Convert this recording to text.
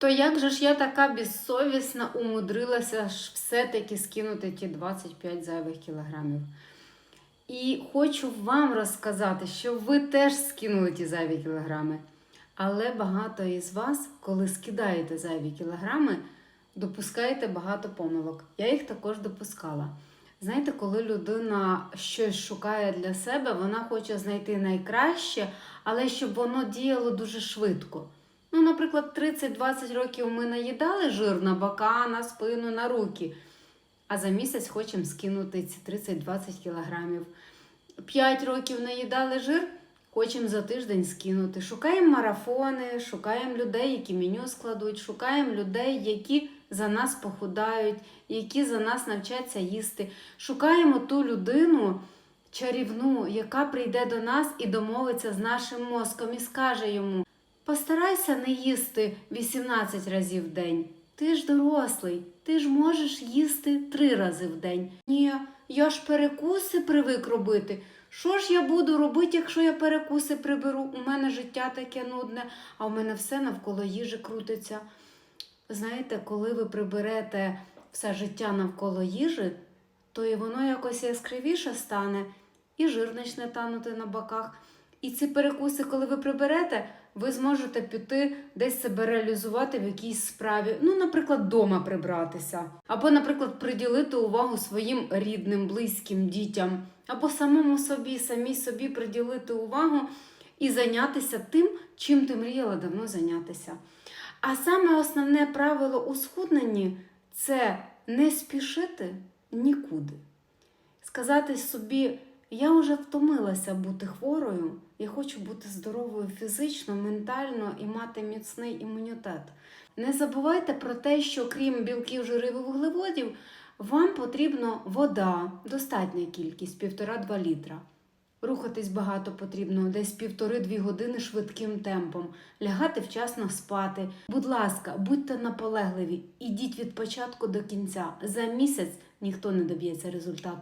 То як же ж я така безсовісна умудрилася ж все-таки скинути ті 25 зайвих кілограмів? І хочу вам розказати, що ви теж скинули ті зайві кілограми. Але багато із вас, коли скидаєте зайві кілограми, допускаєте багато помилок. Я їх також допускала. Знаєте, коли людина щось шукає для себе, вона хоче знайти найкраще, але щоб воно діяло дуже швидко. Ну, наприклад, 30-20 років ми наїдали жир на бока, на спину, на руки, а за місяць хочемо скинути ці 30-20 кілограмів. 5 років наїдали жир, хочемо за тиждень скинути. Шукаємо марафони, шукаємо людей, які меню складуть, шукаємо людей, які за нас похудають, які за нас навчаться їсти. Шукаємо ту людину чарівну, яка прийде до нас і домовиться з нашим мозком і скаже йому: постарайся не їсти 18 разів в день. Ти ж дорослий, ти ж можеш їсти три рази в день. Ні, я ж перекуси привик робити. Що ж я буду робити, якщо я перекуси приберу? У мене життя таке нудне, а у мене все навколо їжі крутиться. Знаєте, коли ви приберете все життя навколо їжі, то і воно якось яскравіше стане, і жир почне танути на боках. І ці перекуси, коли ви приберете, ви зможете піти десь себе реалізувати в якійсь справі. Ну, наприклад, вдома прибратися. Або, наприклад, приділити увагу своїм рідним, близьким дітям, або самому собі, самій собі приділити увагу і зайнятися тим, чим ти мріяла давно зайнятися. А саме основне правило у схудненні це не спішити нікуди. Сказати собі, я вже втомилася бути хворою, я хочу бути здоровою фізично, ментально і мати міцний імунітет. Не забувайте про те, що крім білків, жирів і вуглеводів, вам потрібна вода, достатня кількість 1,5-2 літра. Рухатись багато потрібно, десь півтори-дві години швидким темпом, лягати вчасно спати. Будь ласка, будьте наполегливі, ідіть від початку до кінця. За місяць ніхто не доб'ється результату.